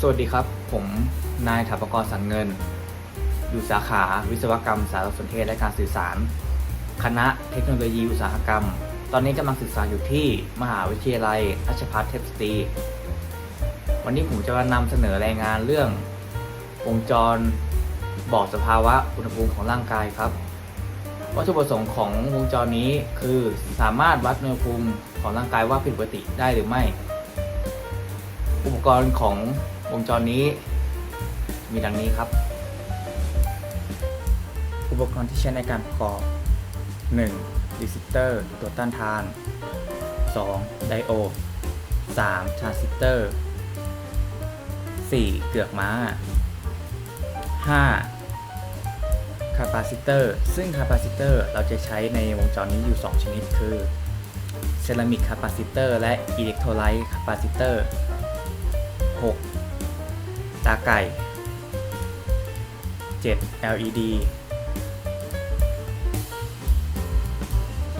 สวัสดีครับ ผมนายถาปกรสังเงิน อยู่สาขาวิศวกรรม สารสนเทศและการสื่อสาร คณะเทคโนโลยีอุตสาหกรรม ตอนนี้กำลังศึกษาอยู่ที่มหาวิทยาลัยราชภัฏเทพสตรี วันนี้ผมจะมานำเสนอรายงานเรื่อง วงจรบอกสภาวะอุณหภูมิของร่างกายครับ วัตถุประสงค์ของวงจรนี้คือสามารถวัดอุณหภูมิของร่างกายว่าผิดปกติได้หรือไม่ อุปกรณ์ของ วงจรนี้มีดังนี้ครับ อุปกรณ์ที่ใช้ในการประกอบ 1. รีสิสเตอร์ตัวต้านทาน 2. ไดโอด 3. ทรานซิสเตอร์ 4. เกือกม้า 5. คาปาซิเตอร์ ซึ่งคาปาซิเตอร์เราจะใช้ในวงจรนี้อยู่ 2 ชนิดคือเซรามิกคาปาซิเตอร์และอิเล็กโทรไลต์คาปาซิเตอร์ 6. ตาไก่ 7. LED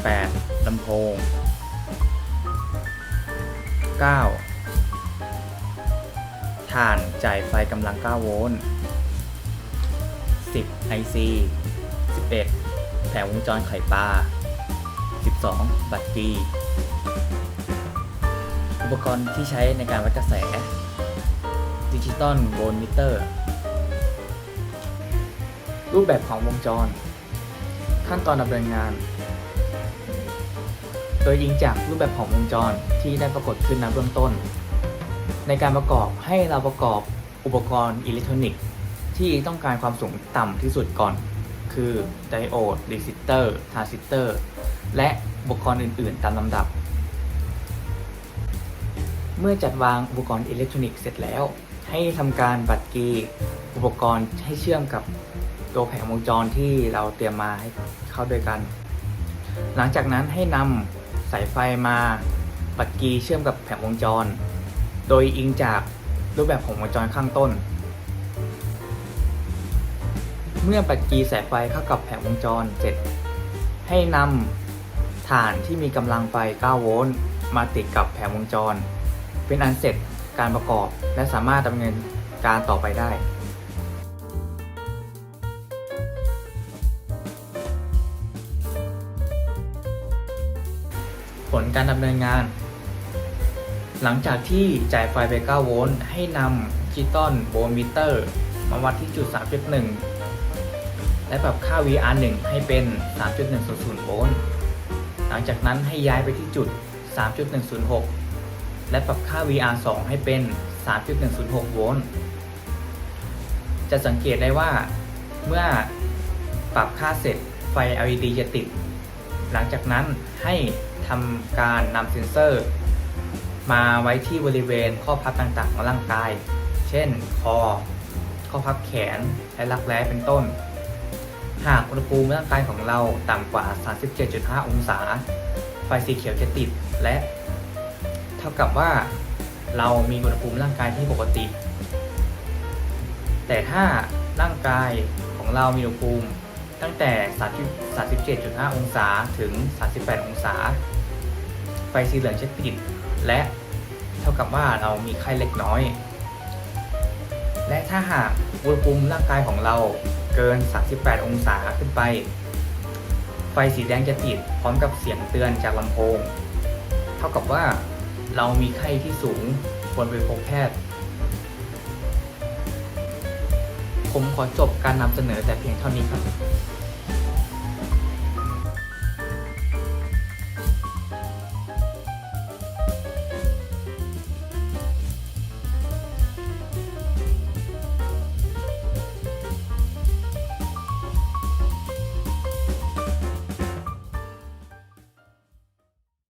8. ลำโพง 9. ฐานจ่ายไฟกำลัง 9 โวลต์ 10 IC 11 แผงวงจรไข่ปลา 12 บัตรกี อุปกรณ์ที่ใช้ในการวัดกระแส ดิจิตอลโวลต์มิเตอร์ รูปแบบของวงจร ขั้นตอนดำเนินงาน โดยอิงจากรูปแบบของวงจรที่ได้ปรากฏขึ้นในเบื้องต้น ในการประกอบให้เราประกอบอุปกรณ์อิเล็กทรอนิกส์ ที่ต้องการความสูงต่ำที่สุดก่อน คือไดโอดรีสิสเตอร์ทรานซิสเตอร์ และอุปกรณ์อื่น ๆ ตามลำดับเมื่อจัดวางอุปกรณ์อิเล็กทรอนิกส์เสร็จแล้ว ให้ทำการบัตรกีอุปกรณ์ให้เชื่อมกับตัวแผงวงจรที่เราเตรียมมาให้เข้าด้วยกัน หลังจากนั้นให้นำสายไฟมาบัตรกีเชื่อมกับแผงวงจร โดยอิงจากรูปแบบของวงจรข้างต้น เมื่อบัตรกีสายไฟเข้ากับแผงวงจรเสร็จ ให้นำฐานที่มีกำลังไฟ 9 โวลต์มาติดกับแผงวงจร เป็นอันเสร็จ การประกอบ และสามารถดำเนินการต่อไปได้ผลการดำเนินงาน หลังจากที่จ่ายไฟไป 9 โวลต์ให้นำดิจิตอลโวลต์มิเตอร์ มาวัดที่จุด 3.1 และปรับค่า VR1 ให้เป็น 3.100 โวลต์ หลังจากนั้นให้ย้ายไปที่จุด 3.106 และปรับค่า VR2 ให้เป็น 3.106 โวลต์ จะสังเกตได้ว่าเมื่อปรับค่าเสร็จไฟ LED จะติด หลังจากนั้นให้ทำการนำเซ็นเซอร์ มาไว้ที่บริเวณข้อพับต่างๆของร่างกาย เช่น คอ ข้อพับแขน และรักแร้เป็นต้น หากอุณหภูมิร่างกายของเราต่ำกว่า 37.5 องศา ไฟสีเขียวจะติดและ ท่ากับว่าเรามีอุณหภูมิร่างกายที่ปกติ แต่ถ้าร่างกายของเรามีอุณหภูมิตั้งแต่ 37.5 องศาถึง 38 องศา ไฟสีเหลืองจะติด และเท่ากับว่าเรามีไข้เล็กน้อย และถ้าหากอุณหภูมิร่างกายของเราเกิน 38 องศาขึ้นไป ไฟสีแดงจะติดพร้อมกับเสียงเตือนจากลำโพง เท่ากับว่า เรามีไข้ที่สูงควรไปพบแพทย์ ผมขอจบการนำเสนอแต่เพียงเท่านี้ครับ